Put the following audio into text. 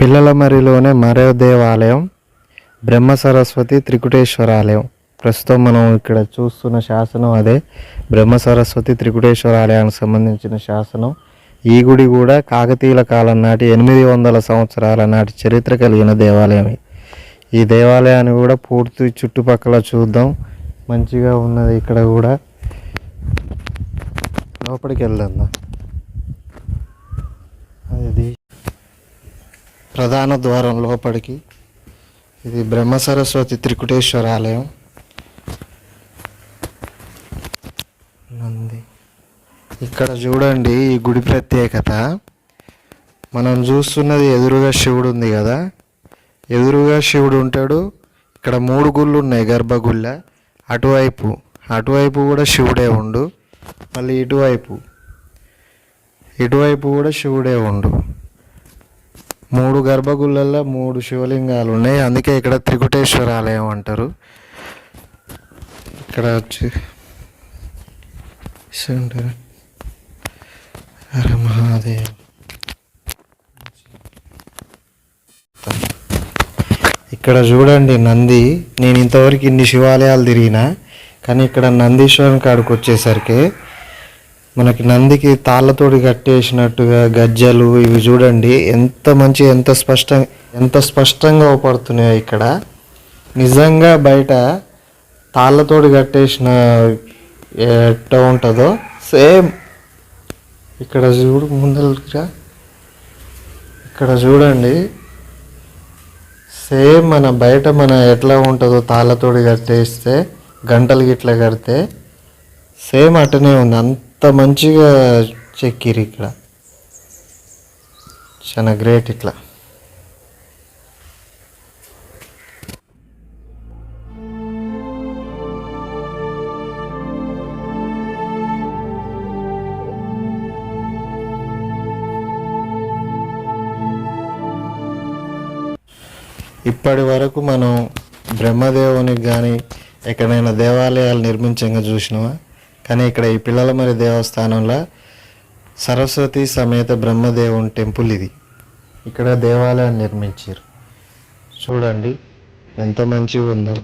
పిల్లల మరిలోనే మరో దేవాలయం బ్రహ్మ సరస్వతి త్రికుటేశ్వర ఆలయం ప్రస్తుతం మనం ఇక్కడ చూస్తున్న శాసనం అదే. బ్రహ్మ సరస్వతి త్రికుటేశ్వర ఆలయానికి సంబంధించిన శాసనం. ఈ గుడి కూడా కాకతీయుల కాలం నాటి ఎనిమిది వందల సంవత్సరాల నాటి చరిత్ర కలిగిన దేవాలయం ఈ దేవాలయాన్ని కూడా పూర్తి చుట్టుపక్కల చూద్దాం. మంచిగా ఉన్నది ఇక్కడ కూడా. లోపలికి వెళ్దాం దా. అది ప్రధాన ద్వారం లోపలికి ఇది బ్రహ్మ సరస్వతి త్రికుటేశ్వర ఆలయం. నంది. ఇక్కడ చూడండి ఈ గుడి ప్రత్యేకత. మనం చూస్తున్నది ఎదురుగా శివుడు ఉంది కదా. ఎదురుగా శివుడు ఉంటాడు. ఇక్కడ మూడు గుళ్ళు ఉన్నాయి గర్భగుళ్ళ. అటువైపు అటువైపు కూడా శివుడే ఉండు. మళ్ళీ ఇటువైపు. ఇటువైపు కూడా శివుడే ఉండు. మూడు గర్భగుళ్ళల్లో మూడు శివలింగాలు ఉన్నాయి. అందుకే ఇక్కడ త్రికుటేశ్వర ఆలయం అంటారు. ఇక్కడ వచ్చి హర మహాదేవ్. ఇక్కడ చూడండి నంది. నేను ఇంతవరకు ఇన్ని శివాలయాలు తిరిగినా కానీ ఇక్కడ నందీశ్వరం కాడికి వచ్చేసరికి మనకి నందికి తాళ్ళతోటి కట్టేసినట్టుగా గజ్జలు ఇవి చూడండి. ఎంత మంచి ఎంత స్పష్టంగా ఎంత స్పష్టంగా అవపడుతున్నాయో ఇక్కడ. నిజంగా బయట తాళ్ళతోటి కట్టేసిన ఎట్ట ఉంటుందో సేమ్. ఇక్కడ చూడు ముందర ఇక్కడ చూడండి. సేమ్ మన బయట మన ఎట్లా ఉంటుందో తాళ్ళతోటి కట్టేస్తే గంటలు గిట్ల కడితే సేమ్ అట్టనే ఉంది. అంత మంచిగా చెక్కిరు ఇక్కడ. చాలా గ్రేట్ ఇట్లా. ఇప్పటి వరకు మనం బ్రహ్మదేవునికి కానీ ఎక్కడైనా దేవాలయాలు నిర్మించంగా చూసినామా కానీ ఇక్కడ ఈ పిల్లల మరి దేవస్థానంలో సరస్వతి సమేత బ్రహ్మదేవుని టెంపుల్ ఇది. ఇక్కడ దేవాలయం నిర్మించారు. చూడండి ఎంత మంచిగా ఉందో